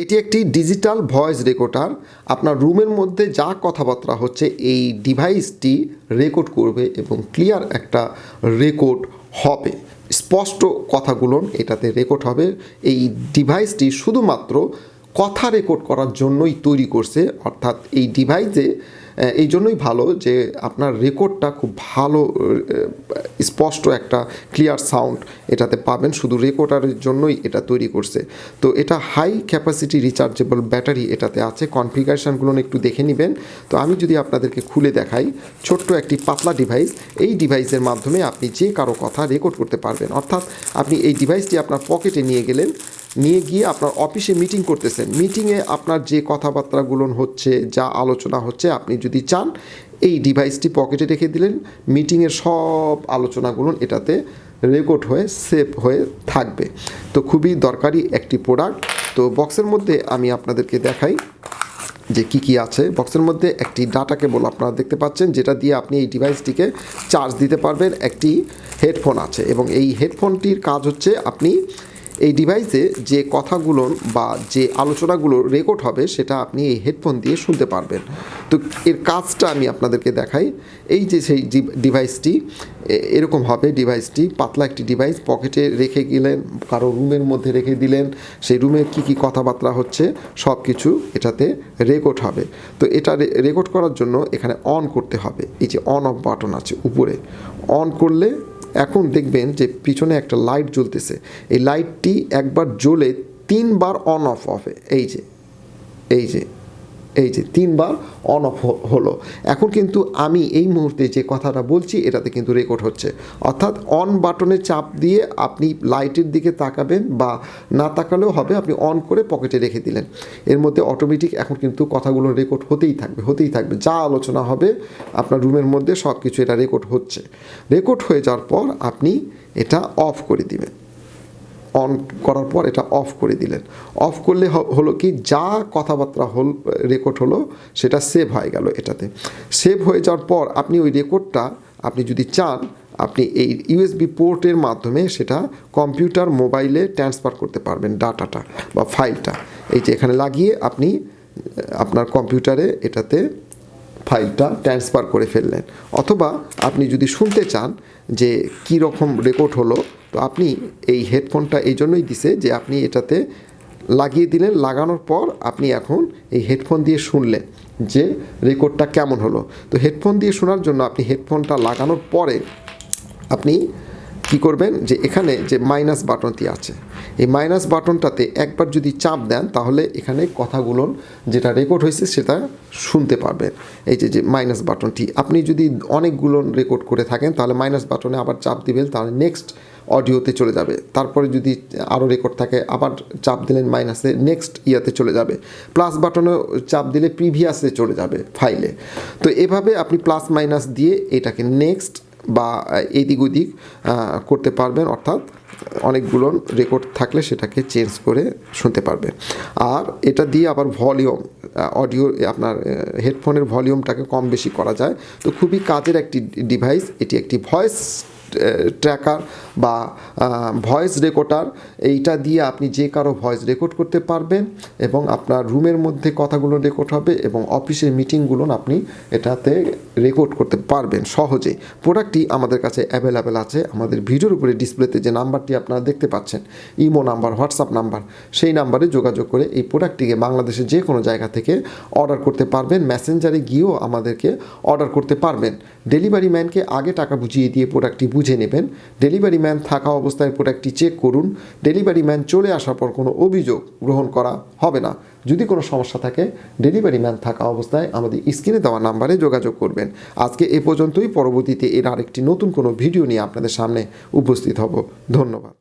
এটি একটি digital voice recorder. আপনার রুমের মধ্যে যা কথাবার্তা হচ্ছে, এই ডিভাইসটি রেকর্ড করবে এবং ক্লিয়ার একটা রেকর্ড হবে। স্পষ্ট কথাগুলো এটাতে রেকর্ড হবে। এই ডিভাইসটি শুধুমাত্র কথা রেকর্ড করার জন্যই তৈরি করছে, অর্থাৎ এই ডিভাইসে এই জন্যই ভালো যে আপনার রেকর্ডটা খুব ভালো স্পষ্ট একটা ক্লিয়ার সাউন্ড এটাতে পাবেন। শুধু রেকর্ডারের জন্যই এটা তৈরি করছে। তো এটা হাই ক্যাপাসিটি রিচার্জেবল ব্যাটারি এটাতে আছে। কনফিগারেশনগুলো একটু দেখে নেবেন। তো আমি যদি আপনাদেরকে খুলে দেখাই, ছোট্ট একটি পাতলা ডিভাইস এই ডিভাইসের মাধ্যমে আপনি যে কারও কথা রেকর্ড করতে পারবেন। অর্থাৎ আপনি এই ডিভাইসটি আপনার পকেটে নিয়ে গেলেন। নিয়ে গিয়ে আপনার অফিসে মিটিং করতেছেন। মিটিংয়ে আপনার যে কথাবার্তাগুলো হচ্ছে, যা আলোচনা হচ্ছে, আপনি যদি চান, এই ডিভাইসটি পকেটে রেখে দিলেন। মিটিংয়ের সব আলোচনাগুলো এটাতে রেকর্ড হয়ে সেভ হয়ে থাকবে। তো খুবই দরকারি একটি প্রোডাক্ট তো বক্সের মধ্যে আমি আপনাদেরকে দেখাই যে কি কি আছে। বক্সের মধ্যে একটি ডাটা কেবল আপনারা দেখতে পাচ্ছেন, যেটা দিয়ে আপনি এই ডিভাইসটিকে চার্জ দিতে পারবেন। একটি হেডফোন আছে এবং এই হেডফোনটির কাজ হচ্ছে আপনি এই ডিভাইসে যে কথাগুলো বা যে আলোচনাগুলো রেকর্ড হবে, সেটা আপনি এই হেডফোন দিয়ে শুনতে পারবেন। তো এর কাজটা আমি আপনাদেরকে দেখাই। এই যে সেই ডিভাইসটি এরকম হবে ডিভাইসটি পাতলা একটি ডিভাইস পকেটে রেখে গেলেন, কারও রুমের মধ্যে রেখে দিলেন। সেই রুমে কি কি কথাবার্তা হচ্ছে সব কিছু এটাতে রেকর্ড হবে। তো এটা রেকর্ড করার জন্য এখানে অন করতে হবে। এই যে অন অফ বাটন আছে উপরে। অন করলে এখন দেখবেন যে পিছনে একটা লাইট জ্বলতেছে। এই লাইটটি একবার জ্বলে তিনবার অন অফ হবে। এই যে এই যে। এই যে তিনবার অন অফ হলো। এখন কিন্তু আমি এই মুহূর্তে যে কথাটা বলছি, এটাতে কিন্তু রেকর্ড হচ্ছে। অর্থাৎ অন বাটনে চাপ দিয়ে আপনি লাইটের দিকে তাকাবেন বা না তাকালেও হবে, আপনি অন করে পকেটে রেখে দিলেন। এর মধ্যে অটোমেটিক এখন কিন্তু কথাগুলো রেকর্ড হতেই থাকবে হতেই থাকবে। যা আলোচনা হবে আপনার রুমের মধ্যে সব কিছু এটা রেকর্ড হচ্ছে। রেকর্ড হয়ে যাওয়ার পর আপনি এটা অফ করে দিবেন। অন করার পর এটা অফ করে দিলেন। অফ করলে হলো কি, যা কথাবার্তা হল রেকর্ড হলো, সেটা সেভ হয়ে গেল এটাতে। সেভ হয়ে যাওয়ার পর আপনি ওই রেকর্ডটা আপনি যদি চান, আপনি এই ইউএসবি পোর্টের মাধ্যমে সেটা কম্পিউটার মোবাইলে ট্রান্সফার করতে পারবেন ডাটাটা বা ফাইলটা এই যে এখানে লাগিয়ে আপনি, আপনার কম্পিউটারে এটাতে ফাইলটা ট্রান্সফার করে ফেললেন। অথবা আপনি যদি শুনতে চান যে কি রকম রেকর্ড হলো, তো আপনি এই হেডফোনটা এই জন্যই দিছে যে আপনি এটাতে লাগিয়ে দিলেন। লাগানোর পর আপনি এখন এই হেডফোন দিয়ে শুনলেন যে রেকর্ডটা কেমন হলো। তো হেডফোন দিয়ে শোনার জন্য আপনি হেডফোনটা লাগানোর পরে আপনি কি করবেন? যে এখানে যে মাইনাস বাটনটি আছে, এই মাইনাস বাটনটাতে একবার যদি চাপ দেন, তাহলে এখানে কথাগুলো যেটা রেকর্ড হয়েছে সেটা শুনতে পারবেন। এই যে যে মাইনাস বাটনটি, আপনি যদি অনেকগুলো রেকর্ড করে থাকেন, তাহলে মাইনাস বাটনে আবার চাপ দিবেন, তাহলে নেক্সট অডিওতে চলে যাবে। তারপরে যদি আরও রেকর্ড থাকে, আবার চাপ দিলেন মাইনাসে নেক্সট ইয়াতে চলে যাবে। প্লাস বাটনে চাপ দিলে প্রিভিয়াসে চলে যাবে ফাইলে তো এভাবে আপনি প্লাস মাইনাস দিয়ে এটাকে নেক্সট বা এদিক ওদিক করতে পারবেন, অর্থাৎ অনেকগুলো রেকর্ড থাকলে সেটাকে চেঞ্জ করে শুনতে পারবেন। আর এটা দিয়ে আবার ভলিউম অডিও আপনার হেডফোনের ভলিউমটাকে কম বেশি করা যায়। তো খুবই কাজের একটি ডিভাইস এটি একটি ভয়েস ট্র্যাকার বা ভয়েস রেকর্ডার এইটা দিয়ে আপনি যে কারও ভয়েস রেকর্ড করতে পারবেন এবং আপনার রুমের মধ্যে কথাগুলো রেকর্ড হবে এবং অফিসের মিটিংগুলো আপনি এটাতে রেকর্ড করতে পারবেন সহজেই। প্রোডাক্টটি আমাদের কাছে অ্যাভেলেবেল আছে। আমাদের ভিডিওর উপরে ডিসপ্লেতে যে নাম্বারটি আপনারা দেখতে পাচ্ছেন, ইমো নাম্বার হোয়াটসঅ্যাপ নাম্বার সেই নাম্বারে যোগাযোগ করে এই প্রোডাক্টটিকে বাংলাদেশের যে কোনো জায়গা থেকে অর্ডার করতে পারবেন। মেসেঞ্জারে গিয়েও আমাদেরকে অর্ডার করতে পারবেন। ডেলিভারি ম্যানকে আগে টাকা বুঝিয়ে দিয়ে প্রোডাক্টটি বুঝে নেবেন। ডেলিভারি ম্যান থাকা অবস্থায় প্রোডাক্টটি চেক করুন। ডেলিভারি ম্যান চলে আসার পর কোনো অভিযোগ গ্রহণ করা হবে না। যদি কোনো সমস্যা থাকে ডেলিভারি ম্যান থাকা অবস্থায় আমাদের স্ক্রিনে দেওয়া নাম্বারে যোগাযোগ করবেন। আজকে এ পর্যন্তই। পরবর্তীতে এর আরেকটি নতুন কোনো ভিডিও নিয়ে আপনাদের সামনে উপস্থিত হব। ধন্যবাদ।